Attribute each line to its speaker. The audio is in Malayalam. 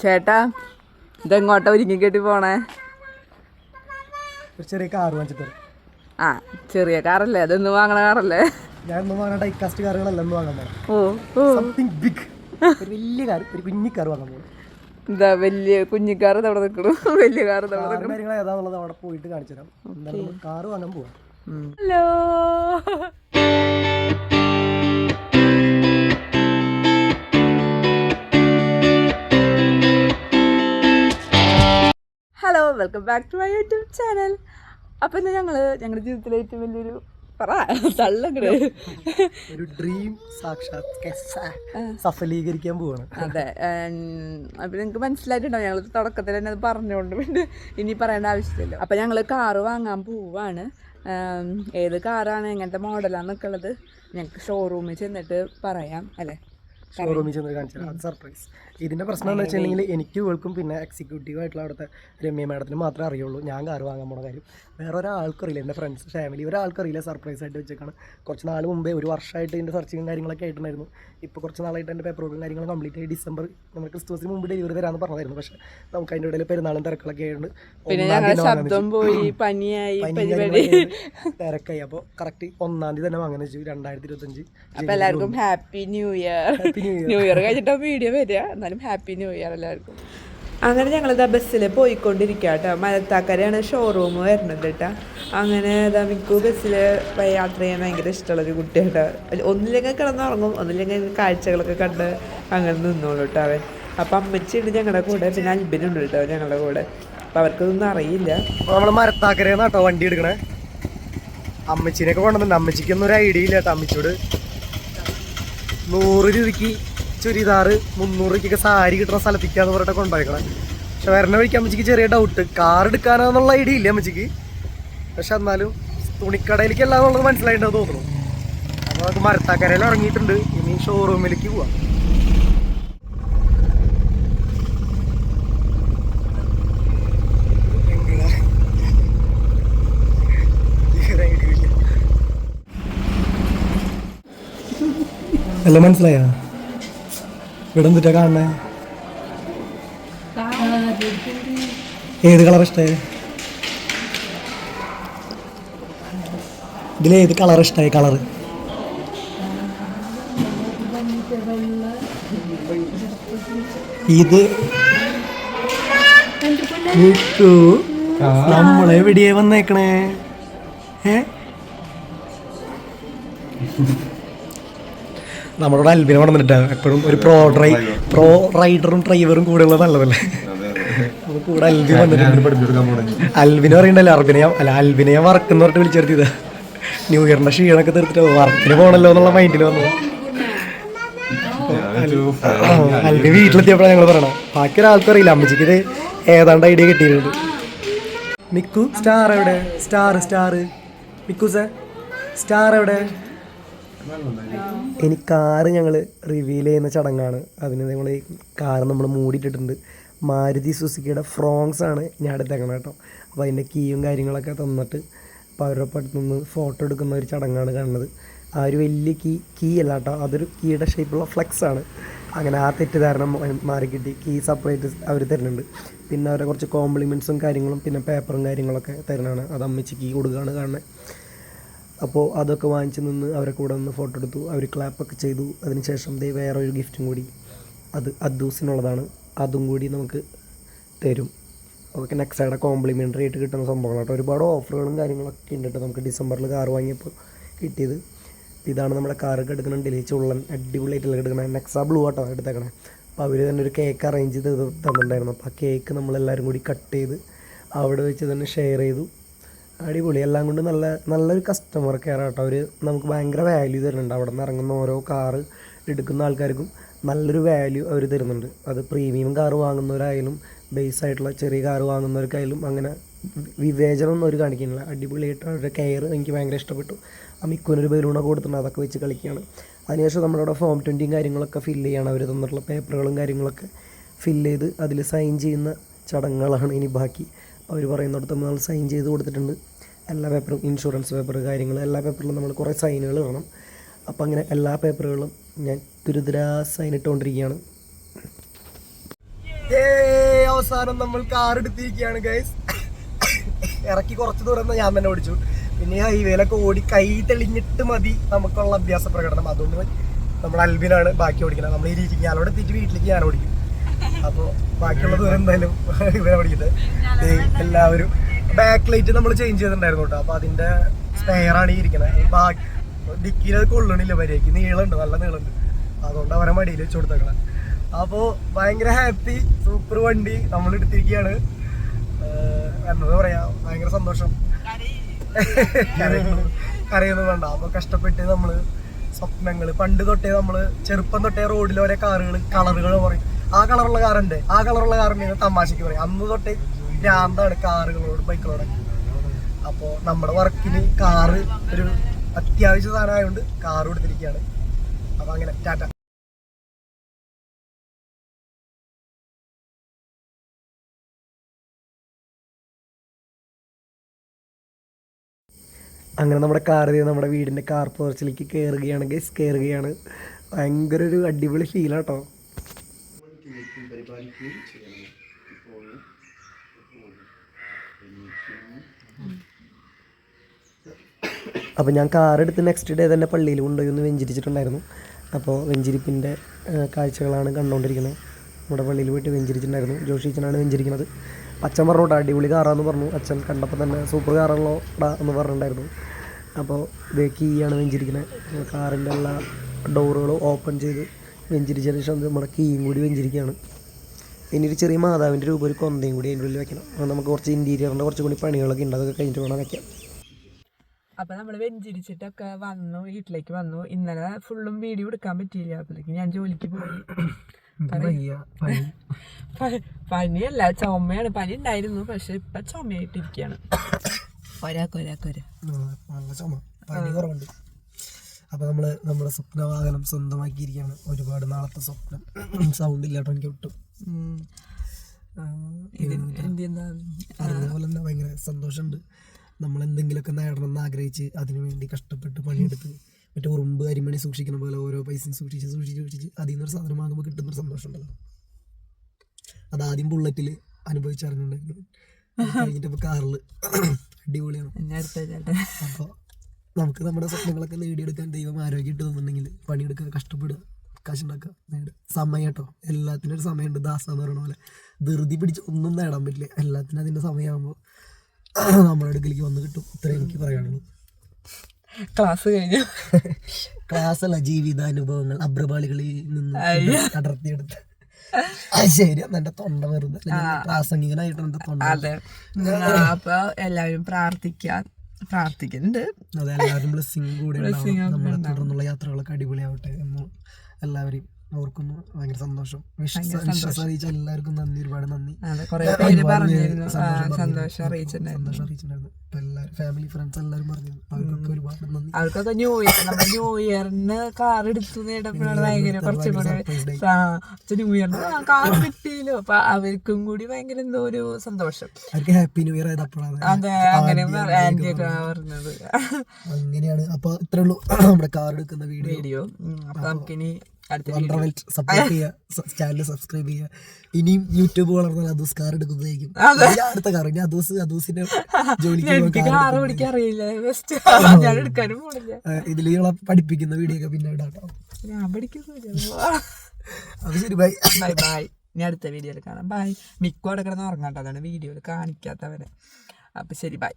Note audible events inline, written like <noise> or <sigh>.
Speaker 1: ചേട്ടാ ഇതെങ്ങോട്ടാ ഒരുങ്ങി കെട്ടി പോണേ?
Speaker 2: ഒരു ചെറിയ കാർ വാങ്ങിച്ചിട്ട്
Speaker 1: ആ ചെറിയ കാറല്ലേ? അതൊന്നും വാങ്ങണ കാറല്ലേ?
Speaker 2: ഞാൻ ഒന്നും വാങ്ങാൻ ഡൈക്കാസ്റ്റ് കാറുകളല്ല ഒന്നും വാങ്ങാൻ
Speaker 1: ഓ ഓ.
Speaker 2: സംതിങ് ബിഗ് ഒരു വലിയ കാർ ഒരു കുഞ്ഞി കാർ വാങ്ങാൻ
Speaker 1: എന്താ വലിയ കുഞ്ഞിക്കാർ അവിടെ നിൽക്കണു വലിയ കാർ അവിടെ
Speaker 2: കാറും കാര്യങ്ങൾ ഏതാന്നുള്ളത് അവിടെ പോയിട്ട് കാണിച്ചു തരാം എന്തായാലും നമ്മൾ കാറ് വാങ്ങാൻ പോവാം.
Speaker 1: Hello. Welcome back to my YouTube channel അപ്പം ഇന്ന് ഞങ്ങൾ ഞങ്ങളുടെ ജീവിതത്തിലെ ഏറ്റവും വലിയൊരു പറ തള്ളങ്ങട്.
Speaker 2: ഒരു ഡ്രീം സാക്ഷാത് സഫലീകരിക്കാൻ പോവാണ്.
Speaker 1: അതെ അപ്പം നിങ്ങൾക്ക് മനസ്സിലായിട്ടുണ്ടാവും ഞങ്ങൾ തുടക്കത്തിൽ തന്നെ അത് പറഞ്ഞുകൊണ്ട് പിന്നെ ഇനി പറയേണ്ട ആവശ്യമില്ല അപ്പം ഞങ്ങൾ കാറ് വാങ്ങാൻ പോവാണ്. ഏത് കാറാണ് എങ്ങനത്തെ മോഡലാന്നൊക്കെ ഉള്ളത് ഞങ്ങൾക്ക് ഷോറൂമിൽ ചെന്നിട്ട് പറയാം അല്ലേ?
Speaker 2: ഷോറൂമിൽ ചെന്ന് കാണിച്ചത് അത് സർപ്രൈസ് ഇതിന്റെ പ്രശ്നം എന്ന് വെച്ചിട്ടുണ്ടെങ്കിൽ എനിക്ക് ഇവൾക്കും പിന്നെ എക്സിക്യൂട്ടീവ് ആയിട്ടുള്ള അവിടുത്തെ രമ്യ മാഡത്തിന് മാത്രമേ അറിയുള്ളൂ. ഞാൻ കാർ വാങ്ങാൻ പോണ കാര്യം. വേറെ ഒരാൾക്കും അറിയില്ല എന്റെ ഫ്രണ്ട്സ് ഫാമിലി ഒരാൾക്കും അറിയില്ല സർപ്രൈസ് ആയിട്ട് വെച്ചേക്കാണ് കുറച്ച് നാൾ മുമ്പേ ഒരു വർഷമായിട്ട് ഇതിന്റെ സെർച്ചിങ്ങും കാര്യങ്ങളൊക്കെ ആയിട്ടുണ്ടായിരുന്നു. ഇപ്പോൾ കുറച്ച് നാളായിട്ട് എന്റെ പേപ്പർ വർക്കും കാര്യങ്ങളും കംപ്ലീറ്റ് ആയി. ഡിസംബർ നമ്മൾ ക്രിസ്മസിന് മുമ്പ് ഡെലിവറി തരാമെന്ന് പറഞ്ഞതായിരുന്നു. പക്ഷേ നമുക്ക് അതിന്റെ ഇടയിൽ പെരുന്നാളും തിരക്കുകളൊക്കെ ആയതുകൊണ്ട്
Speaker 1: പിന്നെ ഞങ്ങളുടെ ശബ്ദം പോയി. പനിയായി. പരിപാടി
Speaker 2: തിരക്കായി. അപ്പോൾ കറക്റ്റ് ഒന്നാം തീയതി തന്നെ വെച്ചു. രണ്ടായിരത്തി ഇരുപത്തഞ്ച്
Speaker 1: എല്ലാവർക്കും happy new year
Speaker 2: new year
Speaker 1: കഴിഞ്ഞിട്ട് വീഡിയോ വരിക. എന്നാലും ഹാപ്പി ന്യൂ ഇയർ എല്ലാവർക്കും. അങ്ങനെ ഞങ്ങൾ ഞങ്ങളിതാ ബസ്സിൽ പോയിക്കൊണ്ടിരിക്കുക കേട്ടോ മലത്താക്കരയാണ് ഷോറൂം വരുന്നത് കേട്ടോ അങ്ങനെ ഇതാ മിക്കു ബസ്സിൽ യാത്ര ചെയ്യാൻ ഭയങ്കര ഇഷ്ടമുള്ളൊരു കുട്ടിയാട്ടോ. ഒന്നില്ലെങ്കിൽ കിടന്നുറങ്ങും ഒന്നില്ലെങ്കിൽ കാഴ്ചകളൊക്കെ കണ്ട് അങ്ങനെ നിന്നോളൂ കേട്ടോ അവൻ. അപ്പം അമ്മച്ചിയുണ്ട് ഞങ്ങളുടെ കൂടെ പിന്നെ അൽബിനുണ്ട് കേട്ടോ ഞങ്ങളുടെ കൂടെ. അപ്പം അവർക്കൊന്നും അറിയില്ല.
Speaker 2: അപ്പോൾ നമ്മൾ മരത്താക്കരയെന്നാട്ടോ കേട്ടോ വണ്ടി എടുക്കണേ. അമ്മച്ചീനെയൊക്കെ കൊണ്ടുവന്നിട്ടുണ്ട്. അമ്മച്ചിക്കൊന്നും ഒരു ഐഡിയ ഇല്ല കേട്ടോ അമ്മച്ചിയോട്. നൂറ് രൂപയ്ക്ക് ചുരിദാറ് മുന്നൂറ് രൂപയ്ക്കൊക്കെ സാരി കിട്ടുന്ന സ്ഥലത്തേക്കാന്ന് പറഞ്ഞിട്ട് കൊണ്ടുപോയിക്കണേ. പക്ഷെ വരണ വഴിക്ക് അമ്മച്ചിക്ക് ചെറിയ ഡൗട്ട് കാർ എടുക്കാനാന്നുള്ള ഐഡിയ ഇല്ല അമ്മച്ചിക്ക്. പക്ഷെ എന്നാലും തുണിക്കടയിലേക്ക് എല്ലാം എന്നുള്ളത് മനസ്സിലായിട്ടുണ്ടെന്ന് തോന്നുന്നു. അപ്പോൾ നമുക്ക് മരത്താക്കരയിൽ ഇറങ്ങിയിട്ടുണ്ട്. ഇനി ഷോറൂമിലേക്ക് പോവാം. എല്ലാം മനസ്സിലായോ? ഇവിടെ എന്തിട്ടാ കാണണേ ഏത് കളർ ഇഷ്ടമായി ഇതിൽ ഏത് കളർ ഇഷ്ടമായി കളർ ഇത് നമ്മളെ നമ്മളെവിടെയാ വന്നേക്കണേ? ഏ? നമ്മളോട് അൽബിനെ വന്നിട്ട് എപ്പോഴും ഒരു പ്രോ ഡ്രൈ പ്രോ റൈഡറും ഡ്രൈവറും കൂടെ ഉള്ളത് നല്ലതല്ലേ? കൂടെ അൽബിൻ വന്നിട്ടുണ്ട്. അൽബിനെ പറയണ്ടല്ലോ അർബിനെ. അല്ല അൽബിനെ വർക്ക് എന്ന് പറഞ്ഞിട്ട് വിളിച്ചെടുത്തത് ന്യൂ ഇയറിന്റെ ക്ഷീണൊക്കെ തീർത്തിട്ട് വർക്കിന് പോകണല്ലോ എന്നുള്ള മൈൻഡിൽ വന്നു അൽബിൻ വീട്ടിലെത്തിയപ്പോഴാണ് ഞങ്ങൾ പറയണം. ബാക്കി ഒരാൾക്കും അറിയില്ല അമ്മച്ചിക്ക് ഇത് ഏതാണ്ട് ഐഡിയ കിട്ടിയിട്ടുണ്ട്. മിക്കു സ്റ്റാർ എവിടെ? Star star Mikku sir star എവിടെ? ഇനി കാറ് ഞങ്ങൾ റിവീൽ ചെയ്യുന്ന ചടങ്ങാണ്. അതിന് നമ്മൾ കാറ് നമ്മൾ മൂടിയിട്ടിട്ടുണ്ട്. മാരുതി സുസുക്കിയുടെ ഫ്രോങ്സ് ആണ് ഞാൻ എടുത്തേക്കണം കേട്ടോ. അപ്പോൾ അതിന്റെ കീയും കാര്യങ്ങളൊക്കെ തന്നിട്ട് അപ്പോൾ അടുത്ത് നിന്ന് ഫോട്ടോ എടുക്കുന്ന ഒരു ചടങ്ങാണ് കാണുന്നത്. ആ ഒരു വലിയ കീ കീ അല്ല കേട്ടോ അതൊരു കീയുടെ ഷേപ്പുള്ള ഫ്ലെക്സ് ആണ്. അങ്ങനെ ആ തെറ്റിദ്ധാരണ മാറി കിട്ടി കീ സെപ്പറേറ്റ് അവർ തരുന്നുണ്ട്. പിന്നെ അവരെ കുറച്ച് കോംപ്ലിമെന്റ്സും കാര്യങ്ങളും പിന്നെ പേപ്പറും കാര്യങ്ങളൊക്കെ തരുന്നതാണ്. അത് അമ്മച്ച് കീ കൊടുക്കുകയാണ് കാണുന്നത്. അപ്പോൾ അതൊക്കെ വാങ്ങിച്ച് നിന്ന് അവരെ കൂടെ നിന്ന് ഫോട്ടോ എടുത്തു. അവർ ക്ലാപ്പൊക്കെ ചെയ്തു. അതിനുശേഷം ദേ വേറെ ഒരു ഗിഫ്റ്റും കൂടി. അത് അദ്ദൂസിനുള്ളതാണ്. അതും കൂടി നമുക്ക് തരും. അതൊക്കെ നെക്സയുടെ കോംപ്ലിമെന്ററി ആയിട്ട് കിട്ടുന്ന സംഭവങ്ങളാണ് ഒരുപാട് ഓഫറുകളും കാര്യങ്ങളൊക്കെ ഉണ്ട് കേട്ടോ നമുക്ക് ഡിസംബറിൽ കാർ വാങ്ങിയപ്പോൾ കിട്ടിയത്. ഇതാണ് നമ്മുടെ കാറൊക്കെ എടുക്കണം ഡെലി ചുള്ളൻ അടിപൊളിയായിട്ടുള്ള എടുക്കണേ. നെക്സ ബ്ലൂ ആട്ടോ എടുത്തേക്കണേ. അപ്പോൾ അവർ തന്നെ ഒരു കേക്ക് അറേഞ്ച് ചെയ്ത് തന്നിട്ടുണ്ടായിരുന്നു. അപ്പോൾ ആ കേക്ക് നമ്മളെല്ലാവരും കൂടി കട്ട് ചെയ്ത് അവിടെ വെച്ച് തന്നെ ഷെയർ ചെയ്തു. അടിപൊളി. എല്ലാം കൊണ്ട് നല്ല നല്ലൊരു കസ്റ്റമർ കെയർ ആട്ടോ. അവർ നമുക്ക് ഭയങ്കര വാല്യൂ തരുന്നുണ്ട്. അവിടെ നിന്ന് ഇറങ്ങുന്ന ഓരോ കാറ് എടുക്കുന്ന ആൾക്കാർക്കും നല്ലൊരു വാല്യൂ അവർ തരുന്നുണ്ട്. അത് പ്രീമിയം കാറ് വാങ്ങുന്നവരായാലും ബേസ് ആയിട്ടുള്ള ചെറിയ കാറ് വാങ്ങുന്നവർക്കായാലും അങ്ങനെ വിവേചനമൊന്നും അവർ കാണിക്കുന്നില്ല. അടിപൊളിയായിട്ട് അവരുടെ കെയർ എനിക്ക് ഭയങ്കര ഇഷ്ടപ്പെട്ടു. ആ മിക്കുവിനൊരു ബലൂണ കൊടുത്തിട്ടുണ്ട്. അതൊക്കെ വെച്ച് കളിക്കുകയാണ്. അതിനുശേഷം നമ്മളവിടെ ഫോം ട്വന്റിയും കാര്യങ്ങളൊക്കെ ഫില്ല് ചെയ്യണം അവർ തന്നിട്ടുള്ള പേപ്പറുകളും കാര്യങ്ങളൊക്കെ ഫില്ല് ചെയ്ത് അതിൽ സൈൻ ചെയ്യുന്ന ചടങ്ങുകളാണ് ഇനി ബാക്കി. അവർ പറയുന്നിടത്ത് നമ്മൾ സൈൻ ചെയ്ത് കൊടുത്തിട്ടുണ്ട്. എല്ലാ പേപ്പറും ഇൻഷുറൻസ് പേപ്പർ കാര്യങ്ങൾ എല്ലാ പേപ്പറിലും നമ്മൾ കുറേ സൈനുകൾ വേണം അപ്പോൾ അങ്ങനെ എല്ലാ പേപ്പറുകളും ഞാൻ തുരുതുരാ സൈൻ ഇട്ടുകൊണ്ടിരിക്കുകയാണ് അവസാനം നമ്മൾ കാർ എടുത്തിരിക്കുകയാണ് ഗൈസ് ഇറക്കി കുറച്ച് ദൂരം ഞാൻ തന്നെ ഓടിച്ചു. പിന്നെ ഹൈവേയിലൊക്കെ ഓടി കൈ തെളിഞ്ഞിട്ട് മതി നമുക്കുള്ള അഭ്യാസ പ്രകടനം. അതുകൊണ്ട് നമ്മൾ അൽബിനാണ് ബാക്കി ഓടിക്കുന്നത്. നമ്മൾ ഈ രീതിക്ക് അവിടെ എത്തിയിട്ട് വീട്ടിലേക്ക് ഞാൻ ഓടിക്കും. അപ്പോൾ ബാക്കിയുള്ള ദൂരം എന്തായാലും ഇവരെ ഓടിക്കുന്നത്. എല്ലാവരും ബാക്ക് ലൈറ്റ് നമ്മൾ ചേഞ്ച് ചെയ്തിട്ടുണ്ടായിരുന്നു കേട്ടോ. അപ്പൊ അതിന്റെ സ്പെയറാണ് ഈ ഇരിക്കുന്നത് ബാക്കി ഡിക്കിയിൽ അത് കൊള്ളണില്ല മര്യാദയ്ക്ക് നീളമുണ്ട് നല്ല നീളമുണ്ട് അതുകൊണ്ട് അവരെ മടിയിൽ വെച്ച് കൊടുത്തേക്കണം. അപ്പോൾ ഭയങ്കര ഹാപ്പി സൂപ്പർ വണ്ടി നമ്മൾ എടുത്തിരിക്കുകയാണ് എന്നത് പറയാ ഭയങ്കര സന്തോഷം. കരയൊന്നും വേണ്ട. അപ്പൊ കഷ്ടപ്പെട്ട് നമ്മൾ സ്വപ്നങ്ങൾ പണ്ട് തൊട്ടേ നമ്മൾ ചെറുപ്പം തൊട്ടേ റോഡിൽ ഓരോ കാറുകൾ കളറുകൾ പറയും. ആ കളറുള്ള കാറുണ്ട് ആ കളറുള്ള കാറുണ്ട് തമാശക്ക് പറയും. അന്ന് തൊട്ടേ ഭ്രാന്താണ് കാറുകളോട് ബൈക്കുകളോട് അപ്പോ നമ്മുടെ വർക്കിന് കാറ് ഒരു അത്യാവശ്യ സാധനമായതുകൊണ്ട് കാറ് കൊടുത്തിരിക്കുകയാണ് അപ്പൊ അങ്ങനെ ടാറ്റ. അങ്ങനെ നമ്മുടെ കാർ നമ്മുടെ വീടിന്റെ കാർ പോർച്ചിലേക്ക് കയറുകയാണ് ഗസ് കയറുകയാണ് ഭയങ്കര ഒരു അടിപൊളി ഫീലാട്ടോ അപ്പോൾ ഞാൻ കാർ എടുത്ത് നെക്സ്റ്റ് ഡേ തന്നെ പള്ളിയിൽ കൊണ്ടുപോയി ഒന്ന് വെഞ്ചിരിച്ചിട്ടുണ്ടായിരുന്നു. അപ്പോൾ വെഞ്ചിരിപ്പിന്റെ കാഴ്ചകളാണ് കണ്ടുകൊണ്ടിരിക്കുന്നത്. നമ്മുടെ പള്ളിയിൽ പോയിട്ട് വെഞ്ചിരിച്ചിട്ടുണ്ടായിരുന്നു. ജോഷിച്ചനാണ് വെഞ്ചിരിക്കുന്നത്. അച്ഛൻ പറഞ്ഞു കേട്ടോ അടിപൊളി കാറാന്ന് പറഞ്ഞു. അച്ഛൻ കണ്ടപ്പോൾ തന്നെ സൂപ്പർ കാറാണല്ലോ ഡാ എന്ന് പറഞ്ഞിട്ടുണ്ടായിരുന്നു. അപ്പോൾ ഇതേ കീയാണ് വെഞ്ചിരിക്കുന്നത്. കാറിന്റെ എല്ലാ ഡോറുകളും ഓപ്പൺ ചെയ്ത് വെഞ്ചിരിച്ചതിന് ശേഷം നമ്മുടെ കീയും കൂടി വെഞ്ചിരിക്കുകയാണ്. ഇനി ഒരു ചെറിയ മാതാവിന്റെ രൂപ ഒരു കൊന്തയും കൂടി അതിന്റെ ഉള്ളിൽ വെക്കണം. നമുക്ക് കുറച്ച് ഇന്റീരിയറിന്റെ കുറച്ചും കൂടി പണികളൊക്കെ ഉണ്ട്. അതൊക്കെ കഴിഞ്ഞിട്ട് വേണം വെക്കാം
Speaker 1: അപ്പൊ നമ്മൾ വെഞ്ചിരിച്ചിട്ടൊക്കെ വന്നു വീട്ടിലേക്ക് വന്നു. ഇന്നലെ ഫുള്ളും വീഡിയോ എടുക്കാൻ പറ്റിയില്ല. അപ്പോഴേക്ക് ഞാൻ ജോലിക്ക് പോയി. പനിയല്ല ചുമയാണ്. പനി ഉണ്ടായിരുന്നു പക്ഷെ ഇപ്പൊ ചുമയായിട്ടിരിക്കാണ് അപ്പൊ നമ്മൾ ഒരാ
Speaker 2: അപ്പോൾ നമ്മൾ നമ്മുടെ സ്വപ്നവാഹനം സ്വന്തമാക്കിയിരിക്കുകയാണ്. ഒരുപാട് നാളത്തെ സ്വപ്നം. സൗണ്ട് ഇല്ലാട്ടോ എനിക്ക് ഒട്ടും.
Speaker 1: ഇത്
Speaker 2: പോലെ തന്നെ ഭയങ്കര സന്തോഷമുണ്ട്. നമ്മൾ എന്തെങ്കിലുമൊക്കെ നേടണം എന്ന് ആഗ്രഹിച്ച് അതിനുവേണ്ടി കഷ്ടപ്പെട്ട് പണിയെടുത്ത് മറ്റേ ഉറുമ്പ് അരിമണി സൂക്ഷിക്കുന്ന പോലെ ഓരോ പൈസയും സൂക്ഷിച്ച് സൂക്ഷിച്ച് സൂക്ഷിച്ച് അതിൽ നിന്നൊരു സാധനം വാങ്ങുമ്പോൾ കിട്ടുന്നൊരു സന്തോഷമുണ്ടല്ലോ. അത് ആദ്യം ബുള്ളറ്റിൽ അനുഭവിച്ചറിഞ്ഞിട്ടുണ്ടായിരുന്നു അത് കഴിഞ്ഞിട്ട് ഇപ്പോൾ കാറിൽ അടിപൊളിയാണ്. അപ്പോൾ നമുക്ക് നമ്മുടെ സ്വപ്നങ്ങളൊക്കെ നേടിയെടുക്കാൻ ദൈവം ആരോഗ്യം ഇട്ടുന്നുണ്ടെങ്കിൽ പണിയെടുക്കുക കഷ്ടപ്പെടുക കാശുണ്ടാക്കുക നേടുക. സമയം കേട്ടോ. എല്ലാത്തിനും ഒരു സമയമുണ്ട് ദാസ എന്ന് പറയുന്ന പോലെ. ധൃതി പിടിച്ച് ഒന്നും നേടാൻ പറ്റില്ല. എല്ലാത്തിനും അതിന്റെ സമയമാകുമ്പോൾ നമ്മുടെ അടുക്കലേക്ക് വന്ന് കിട്ടും. ഇത്ര എനിക്ക് പറയാനുള്ളൂ.
Speaker 1: ക്ലാസ് കഴിഞ്ഞു.
Speaker 2: ക്ലാസ് അല്ല ജീവിതാനുഭവങ്ങൾ അബ്രപാളികളിൽ നിന്ന് അടർത്തിയെടുത്ത് ആ ശരി നല്ല എന്റെ തൊണ്ട വെറുതെ. പ്രാസംഗികനായിട്ട് എന്റെ തൊണ്ട
Speaker 1: അതെ. അപ്പൊ എല്ലാവരും പ്രാർത്ഥിക്കാൻ പ്രാർത്ഥിക്കുന്നുണ്ട്.
Speaker 2: അതെ എല്ലാവരും ബ്ലെസ്സിങ് കൂടി നമ്മുടെ തുടർന്നുള്ള യാത്രകളൊക്കെ അടിപൊളിയാവട്ടെ എന്ന് എല്ലാവരെയും ഓർക്കുന്നു. ഭയങ്കര സന്തോഷം. വിശ്വാസം വിശ്വാസം അറിയിച്ച എല്ലാവർക്കും നന്ദി. ഒരുപാട്
Speaker 1: അതെ കുറെ പേര് പറഞ്ഞിരുന്നു. സന്തോഷം അറിയിച്ചിട്ടുണ്ടായിരുന്നു.
Speaker 2: സന്തോഷം അറിയിച്ചിട്ടുണ്ടായിരുന്നു. അപ്പൊ എല്ലാവരും ഫാമിലി ഫ്രണ്ട്സ് എല്ലാവരും പറഞ്ഞു. അവർക്കൊക്കെ ഒരുപാട് നന്ദി.
Speaker 1: അവർക്കൊക്കെ ന്യൂ ഇയർ നമ്മുടെ ന്യൂ ഇയറിന് കാർ എടുത്തു നേടപ്പോഴാണ് ഭയങ്കര കുറച്ചും കൂടി.
Speaker 2: surprise
Speaker 1: ന്യൂ ഇയറിന് കാർ കിട്ടിയല്ലോ. അപ്പൊ അവർക്കും കൂടി ഭയങ്കര എന്തോ ഒരു സന്തോഷം.
Speaker 2: അവർക്ക് ഹാപ്പി ന്യൂ ഇയർ ആയത് അപ്പോഴാണ്.
Speaker 1: അതെ അങ്ങനെ ആന്റി ഒക്കെ പറഞ്ഞത്.
Speaker 2: അങ്ങനെയാണ്. അപ്പൊ ഇത്രേ ഉള്ളൂ. <clears throat> നമ്മുടെ കാർ എടുക്കുന്ന വീഡിയോ.
Speaker 1: അപ്പൊ നമുക്കിനി
Speaker 2: വണ്ടർവെൽറ്റ് സപ്പോർട്ട് ചെയ്യുക ചാനൽ സബ്സ്ക്രൈബ് ചെയ്യുക ഇനിയും യൂട്യൂബ് വളർന്നാൽ അദൂസ് കാർ എടുക്കുന്നതായിരിക്കും. അടുത്ത കാർ ഇനി അദൂസ് അദൂസിന്റെ <laughs> ജോലിക്ക് <laughs> ഇതിൽ ഇയാളെ പഠിപ്പിക്കുന്ന വീഡിയോ ഒക്കെ പിന്നെ
Speaker 1: ഇടാട്ടോ <laughs>
Speaker 2: അത് ശരി ബൈ
Speaker 1: ബൈ ബൈ ഇനി അടുത്ത വീഡിയോയിൽ കാണാം. ബൈ മിക്കോടെ കിടന്ന് ഉറങ്ങാട്ടോ അതാണ് വീഡിയോയിൽ കാണിക്കാത്തവരെ. അപ്പൊ ശരി ബൈ